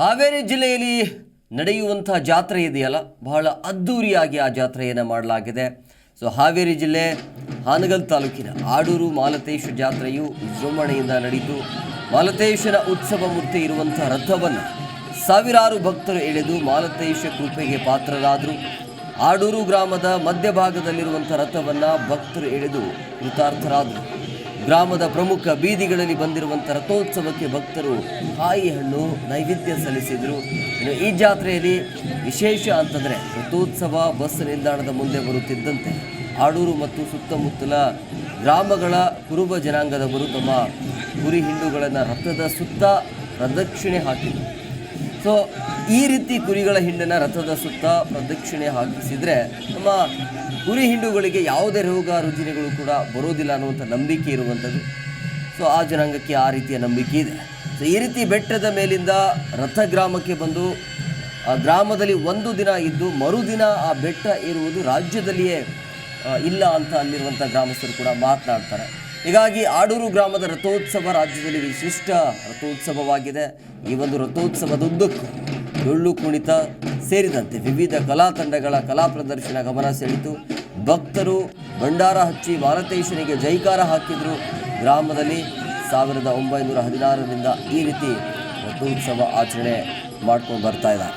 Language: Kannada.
ಹಾವೇರಿ ಜಿಲ್ಲೆಯಲ್ಲಿ ನಡೆಯುವಂಥ ಜಾತ್ರೆ ಇದೆಯಲ್ಲ? ಬಹಳ ಅದ್ಧೂರಿಯಾಗಿ ಆ ಜಾತ್ರೆಯನ್ನು ಮಾಡಲಾಗಿದೆ. ಸೊ, ಹಾವೇರಿ ಜಿಲ್ಲೆ ಹಾನಗಲ್ ತಾಲೂಕಿನ ಆಡೂರು ಮಾಲತೇಶ ಜಾತ್ರೆಯು ವಿಜೃಂಭಣೆಯಿಂದ ನಡೆಯಿತು. ಮಾಲತೇಶನ ಉತ್ಸವ ಮೂರ್ತಿ ಇರುವಂಥ ರಥವನ್ನು ಸಾವಿರಾರು ಭಕ್ತರು ಎಳೆದು ಮಾಲತೇಶ ಕೃಪೆಗೆ ಪಾತ್ರರಾದರು. ಆಡೂರು ಗ್ರಾಮದ ಮಧ್ಯಭಾಗದಲ್ಲಿರುವಂಥ ರಥವನ್ನು ಭಕ್ತರು ಎಳೆದು ಕೃತಾರ್ಥರಾದರು. ಗ್ರಾಮದ ಪ್ರಮುಖ ಬೀದಿಗಳಲ್ಲಿ ಬಂದಿರುವಂಥ ರಥೋತ್ಸವಕ್ಕೆ ಭಕ್ತರು ಕಾಯಿ ಹಣ್ಣು ನೈವೇದ್ಯ ಸಲ್ಲಿಸಿದರು. ಇನ್ನು ಈ ಜಾತ್ರೆಯಲ್ಲಿ ವಿಶೇಷ ಅಂತಂದರೆ ರಥೋತ್ಸವ, ಬಸ್ ನಿಲ್ದಾಣದ ಮುಂದೆ ಬರುತ್ತಿದ್ದಂತೆ ಆಡೂರು ಮತ್ತು ಸುತ್ತಮುತ್ತಲ ಗ್ರಾಮಗಳ ಕುರುಬ ಜನಾಂಗದವರು ತಮ್ಮ ಕುರಿ ಹಿಂಡುಗಳನ್ನು ರಥದ ಸುತ್ತ ಪ್ರದಕ್ಷಿಣೆ ಹಾಕಿದರು. ಸೊ ಈ ರೀತಿ ಕುರಿಗಳ ಹಿಂಡನ್ನು ರಥದ ಸುತ್ತ ಪ್ರದಕ್ಷಿಣೆ ಹಾಕಿಸಿದರೆ ನಮ್ಮ ಕುರಿ ಹಿಂಡುಗಳಿಗೆ ಯಾವುದೇ ರೋಗ ರುಜಿನಗಳು ಕೂಡ ಬರೋದಿಲ್ಲ ಅನ್ನುವಂಥ ನಂಬಿಕೆ ಇರುವಂಥದ್ದು. ಸೊ ಆ ಜನಾಂಗಕ್ಕೆ ಆ ರೀತಿಯ ನಂಬಿಕೆ ಇದೆ. ಸೊ ಈ ರೀತಿ ಬೆಟ್ಟದ ಮೇಲಿಂದ ರಥ ಗ್ರಾಮಕ್ಕೆ ಬಂದು, ಆ ಗ್ರಾಮದಲ್ಲಿ ಒಂದು ದಿನ ಇದ್ದು ಮರುದಿನ ಆ ಬೆಟ್ಟ ಇರುವುದು ರಾಜ್ಯದಲ್ಲಿಯೇ ಇಲ್ಲ ಅಂತ ಅಲ್ಲಿರುವಂಥ ಗ್ರಾಮಸ್ಥರು ಕೂಡ ಮಾತನಾಡ್ತಾರೆ. ಹೀಗಾಗಿ ಆಡೂರು ಗ್ರಾಮದ ರಥೋತ್ಸವ ರಾಜ್ಯದಲ್ಲಿ ವಿಶಿಷ್ಟ ರಥೋತ್ಸವವಾಗಿದೆ. ಈ ಒಂದು ರಥೋತ್ಸವದುದ್ದಕ್ಕೂ ಡೊಳ್ಳು ಕುಣಿತ ಸೇರಿದಂತೆ ವಿವಿಧ ಕಲಾ ತಂಡಗಳ ಕಲಾ ಪ್ರದರ್ಶನ ಗಮನ ಸೆಳೆಯಿತು. ಭಕ್ತರು ಭಂಡಾರ ಹಚ್ಚಿ ಮಾಲತೇಶನಿಗೆ ಜೈಕಾರ ಹಾಕಿದ್ರು. ಗ್ರಾಮದಲ್ಲಿ ಸಾವಿರದ ಒಂಬೈನೂರ ಹದಿನಾರರಿಂದ ಈ ರೀತಿ ರಥೋತ್ಸವ ಆಚರಣೆ ಮಾಡ್ಕೊಂಡು ಬರ್ತಾ ಇದ್ದಾರೆ.